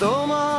তোমার